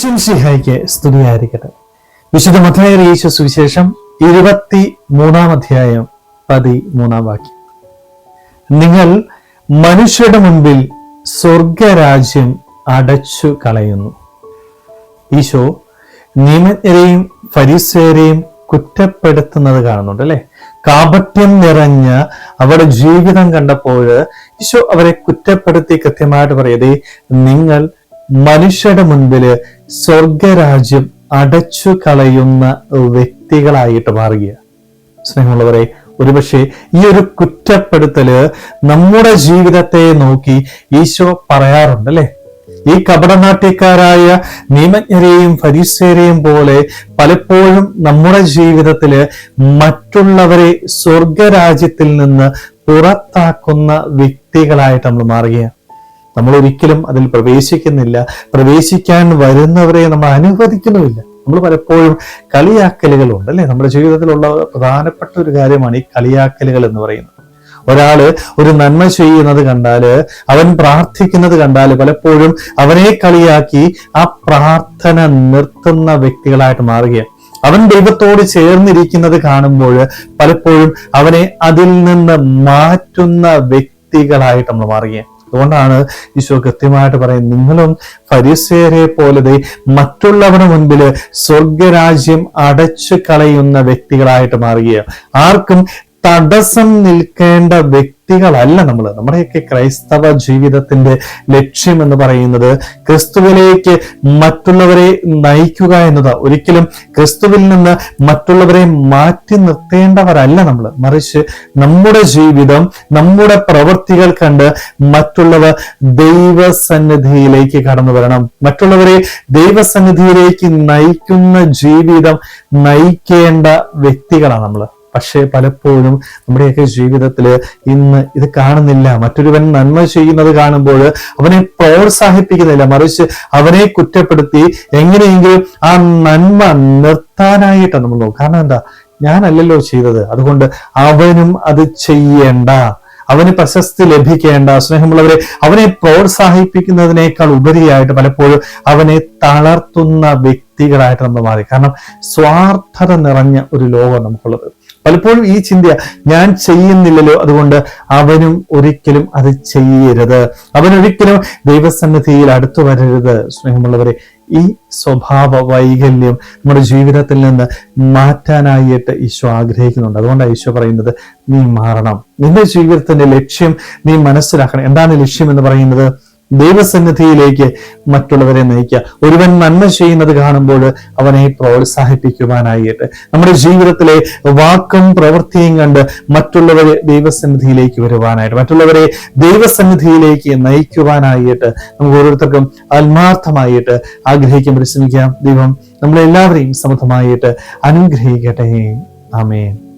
ഈശ്വം സിഹായിക്ക് സ്തുതിയായിരിക്കട്ടെ. വിശുദ്ധ മധ്യായ യേശു സുവിശേഷം ഇരുപത്തി മൂന്നാം അധ്യായം പതിമൂന്നാം വാക്യം. നിങ്ങൾ മനുഷ്യരുടെ മുൻപിൽ സ്വർഗരാജ്യം അടച്ചു കളയുന്നു. ഈശോ നിയമജ്ഞരെയും ഫരീസരെയും കുറ്റപ്പെടുത്തുന്നത് കാണുന്നുണ്ട് അല്ലെ? കാപട്യം നിറഞ്ഞ അവരുടെ ജീവിതം കണ്ടപ്പോൾ ഈശോ അവരെ കുറ്റപ്പെടുത്തി കൃത്യമായിട്ട് പറയതേ നിങ്ങൾ മനുഷ്യരുടെ മുൻപിൽ സ്വർഗരാജ്യം അടച്ചു കളയുന്ന വ്യക്തികളായിട്ട് മാറുക സ്നേഹമുള്ളവരെ ഒരുപക്ഷെ ഈ ഒരു കുറ്റപ്പെടുത്തൽ നമ്മുടെ ജീവിതത്തെ നോക്കി ഈശോ പറയാറുണ്ട് അല്ലെ? ഈ കപടനാട്യക്കാരായ നിയമജ്ഞരെയും ഫരീസേരെയും പോലെ പലപ്പോഴും നമ്മുടെ ജീവിതത്തിൽ മറ്റുള്ളവരെ സ്വർഗരാജ്യത്തിൽ നിന്ന് പുറത്താക്കുന്ന വ്യക്തികളായിട്ട് നമ്മൾ മാറുകയാണ്. നമ്മൾ ഒരിക്കലും അതിൽ പ്രവേശിക്കുന്നില്ല. പ്രവേശിക്കാൻ വരുന്നവരെ നമ്മൾ അനുവദിക്കുന്നുമില്ല. നമ്മൾ പലപ്പോഴും കളിയാക്കലുകളുണ്ട് അല്ലെ? നമ്മുടെ ജീവിതത്തിലുള്ള പ്രധാനപ്പെട്ട ഒരു കാര്യമാണ് ഈ കളിയാക്കലുകൾ എന്ന് പറയുന്നത്. ഒരാൾ ഒരു നന്മ ചെയ്യുന്നത് കണ്ടാൽ അവൻ പ്രാർത്ഥിക്കുന്നത് കണ്ടാൽ പലപ്പോഴും അവനെ കളിയാക്കി ആ പ്രാർത്ഥന നിർത്തുന്ന വ്യക്തികളായിട്ട് മാറുകയാണ്. അവൻ ദൈവത്തോട് ചേർന്നിരിക്കുന്നത് കാണുമ്പോൾ പലപ്പോഴും അവനെ അതിൽ നിന്ന് മാറ്റുന്ന വ്യക്തികളായിട്ട് നമ്മൾ മാറുകയാണ്. അതുകൊണ്ടാണ് ഈശോ കൃത്യമായിട്ട് പറയുന്നത് നിങ്ങളും പരിസേരെ പോലെ മറ്റുള്ളവരുടെ മുൻപിൽ സ്വർഗരാജ്യം അടച്ചു കളയുന്ന വ്യക്തികളായിട്ട് മാറുകയാണ്. ആർക്കും തടസ്സം നിൽക്കേണ്ട വ്യക്തികളല്ല നമ്മൾ. നമ്മുടെയൊക്കെ ക്രൈസ്തവ ജീവിതത്തിന്റെ ലക്ഷ്യം എന്ന് പറയുന്നത് ക്രിസ്തുവിലേക്ക് മറ്റുള്ളവരെ നയിക്കുക എന്നതാ. ഒരിക്കലും ക്രിസ്തുവിൽ നിന്ന് മറ്റുള്ളവരെ മാറ്റി നിർത്തേണ്ടവരല്ല നമ്മൾ. മറിച്ച് നമ്മുടെ ജീവിതം നമ്മുടെ പ്രവൃത്തികൾ കണ്ട് മറ്റുള്ളവർ ദൈവസന്നിധിയിലേക്ക് കടന്നു വരണം. മറ്റുള്ളവരെ ദൈവസന്നിധിയിലേക്ക് നയിക്കുന്ന ജീവിതം നയിക്കേണ്ട വ്യക്തികളാണ് നമ്മൾ. പക്ഷേ പലപ്പോഴും നമ്മുടെയൊക്കെ ജീവിതത്തിൽ ഇന്ന് ഇത് കാണുന്നില്ല. മറ്റൊരുവൻ നന്മ ചെയ്യുന്നത് കാണുമ്പോൾ അവനെ പ്രോത്സാഹിപ്പിക്കുന്നില്ല. മറിച്ച് അവനെ കുറ്റപ്പെടുത്തി എങ്ങനെയെങ്കിലും ആ നന്മ നിർത്താനായിട്ടാണ് നമ്മൾ നോക്കുക കാരണം എന്താ? ഞാനല്ലല്ലോ ചെയ്തത്. അതുകൊണ്ട് അവനും അത് ചെയ്യേണ്ട. അവന് പ്രശസ്തി ലഭിക്കേണ്ട. സ്നേഹമുള്ളവരെ അവനെ പ്രോത്സാഹിപ്പിക്കുന്നതിനേക്കാൾ ഉപരിയായിട്ട് പലപ്പോഴും അവനെ തളർത്തുന്ന വ്യക്തികളായിട്ട് നമ്മൾ മാറി. കാരണം സ്വാർത്ഥത നിറഞ്ഞ ഒരു ലോകം നമുക്കുള്ളത്. പലപ്പോഴും ഈ ചിന്ത ഞാൻ ചെയ്യുന്നില്ലല്ലോ അതുകൊണ്ട് അവനും ഒരിക്കലും അത് ചെയ്യരുത്. അവനൊരിക്കലും ദൈവസന്നിധിയിൽ അടുത്തു വരരുത്. സ്നേഹമുള്ളവരെ ഈ സ്വഭാവ വൈകല്യം നമ്മുടെ ജീവിതത്തിൽ നിന്ന് മാറ്റാനായിട്ട് ഈശോ ആഗ്രഹിക്കുന്നുണ്ട്. അതുകൊണ്ടാണ് ഈശോ പറയുന്നത് നീ മാറണം. നിന്റെ ജീവിതത്തിന്റെ ലക്ഷ്യം നീ മനസ്സിലാക്കണം. എന്താണ് ലക്ഷ്യം എന്ന് പറയുന്നത്? ദൈവസന്നിധിയിലേക്ക് മറ്റുള്ളവരെ നയിക്കുക. ഒരുവൻ നന്മ ചെയ്യുന്നത് കാണുമ്പോൾ അവനെ പ്രോത്സാഹിപ്പിക്കുവാനായിട്ട്. നമ്മുടെ ജീവിതത്തിലെ വാക്കും പ്രവൃത്തിയും കണ്ട് മറ്റുള്ളവരെ ദൈവസന്നിധിയിലേക്ക് വരുവാനായിട്ട് മറ്റുള്ളവരെ ദൈവസന്നിധിയിലേക്ക് നയിക്കുവാനായിട്ട് നമുക്ക് ഓരോരുത്തർക്കും ആത്മാർത്ഥമായിട്ട് ആഗ്രഹിക്കാൻ പരിശ്രമിക്കാം. ദൈവം നമ്മളെല്ലാവരെയും സമൃദ്ധമായിട്ട് അനുഗ്രഹിക്കട്ടെ. ആമേൻ.